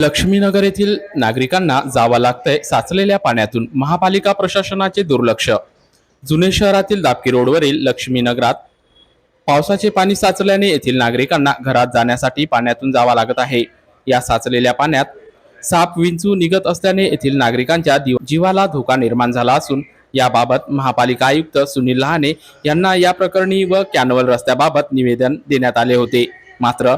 लक्ष्मीनगर येथील नागरिकांना जावं लागतंय साचलेल्या पाण्यातून महापालिका प्रशासनाचे दुर्लक्ष. जुने शहरातील दापकी रोडवरील लक्ष्मीनगरात पावसाचे पाणी साचल्याने येथील नागरिकांना घरात जाण्यासाठी पाण्यातून जावं लागत आहे. या साचलेल्या पाण्यात साप विंचू निघत असल्याने येथील नागरिकांच्या जीवाला धोका निर्माण झाला असून याबाबत महापालिका आयुक्त सुनील लहाने यांना या प्रकरणी व कॅनवल रस्त्याबाबत निवेदन देण्यात आले होते. मात्र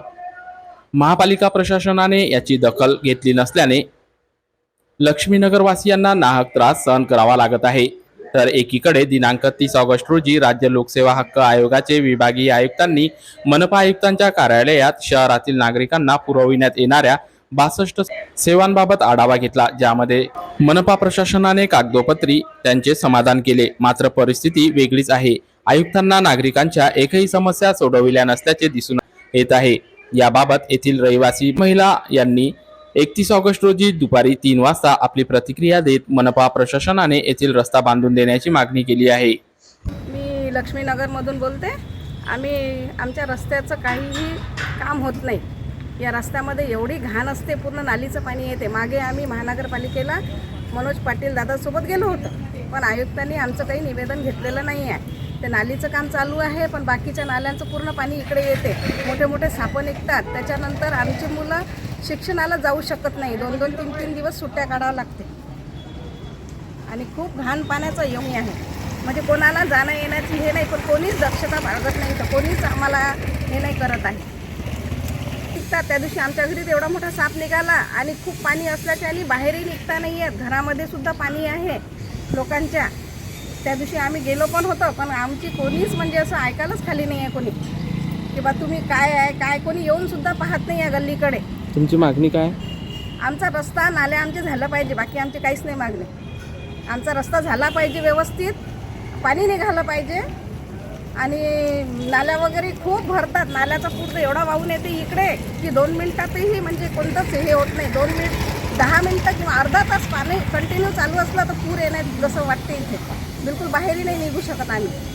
महापालिका प्रशासनाने याची दखल घेतली नसल्याने लक्ष्मीनगरवासियांना नाहक त्रास सहन करावा लागत आहे. तर एकीकडे दिनांक तीस ऑगस्ट रोजी राज्य लोकसेवा हक्क आयोगाचे विभागीय आयुक्तांनी मनपा आयुक्तांच्या कार्यालयात शहरातील नागरिकांना पुरविण्यात येणाऱ्या बासष्ट सेवांबाबत आढावा घेतला ज्यामध्ये मनपा प्रशासनाने कागदोपत्री त्यांचे समाधान केले. मात्र परिस्थिती वेगळीच आहे. आयुक्तांना नागरिकांच्या एकही समस्या सोडविल्या नसल्याचे दिसून येत आहे. याबाबत येथील रहिवासी महिला यांनी एकतीस ऑगस्ट रोजी दुपारी तीन वाजता आपली प्रतिक्रिया देत मनपा प्रशासनाने येथील रस्ता बांधून देण्याची मागणी केली आहे. मी लक्ष्मीनगरमधून बोलते. आम्ही आमच्या रस्त्याचं काहीही काम होत नाही. या रस्त्यामध्ये एवढी घाण असते पूर्ण नालीचं पाणी येते. मागे आम्ही महानगरपालिकेला मनोज पाटील दादासोबत गेलो होतो. पण आयुक्तांनी आमचं काही निवेदन घेतलेलं नाही आहे. ते नालीचं काम चालू आहे पण बाकीच्या नाल्यांचं पूर्ण पाणी इकडे येते. मोठे मोठे सापं निघतात. त्याच्यानंतर आमची मुलं शिक्षणाला जाऊ शकत नाही. दोन दोन तीन तीन दिवस सुट्ट्या काढावं लागते आणि खूप घाण पाण्याचं यमी आहे. म्हणजे कोणाला जाणं येण्याची हे नाही पण कोणीच दक्षता बाळगत नाही तर कोणीच आम्हाला हे नाही करत आहे. निघतात. त्या दिवशी आमच्या घरी एवढा मोठा साप निघाला आणि खूप पाणी असल्याच्या आणि बाहेरही निघता नाही आहेत घरामध्ये सुद्धा पाणी आहे लोकांच्या. त्या दिवशी आम्ही गेलो पण होतो पण आमची कोणीच म्हणजे असं ऐकायलाच खाली नाही आहे कोणी. की बा तुम्ही काय आहे काय कोणी येऊन सुद्धा पाहत नाही या गल्लीकडे. तुमची मागणी काय? आमचा रस्ता नाल्या आमचे झालं पाहिजे बाकी आमची काहीच नाही मागणी. आमचा रस्ता झाला पाहिजे व्यवस्थित पाणी निघालं पाहिजे आणि नाल्या वगैरे खूप भरतात. नाल्याचा पूर तर एवढा वाहून येते इकडे की दोन मिनिटातही म्हणजे कोणतंच हे होत नाही. दोन मिनिट दहा मिनिटं किंवा अर्धा तास पाणी कंटिन्यू चालू असलं तर पूर येण्यात जसं वाटते इथे. बिलकुल बाहेरही नाही निघू शकत आम्ही.